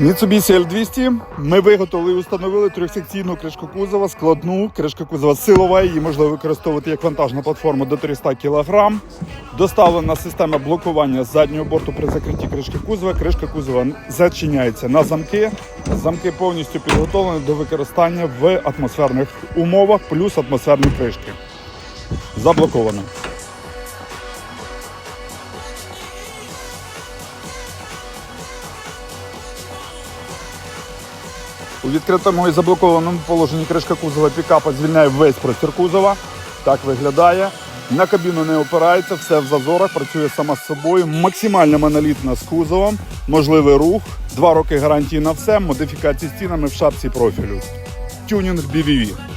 Mitsubishi L200 ми виготовили і установили трьохсекційну кришку кузова, складну кришка кузова силова, її можна використовувати як вантажну платформу до 300 кг. Доставлена система блокування заднього борту при закритті кришки кузова. Кришка кузова зачиняється на замки. Замки повністю підготовлені до використання в атмосферних умовах, плюс атмосферні кришки. Заблоковано. У відкритому і заблокованому положенні кришка кузова пікапа звільняє весь простір кузова. Так виглядає. На кабіну не опирається, все в зазорах, працює сама з собою. Максимально монолітна з кузовом, можливий рух, два роки гарантії на все, модифікації стінами в шапці профілю. Тюнінг BVV.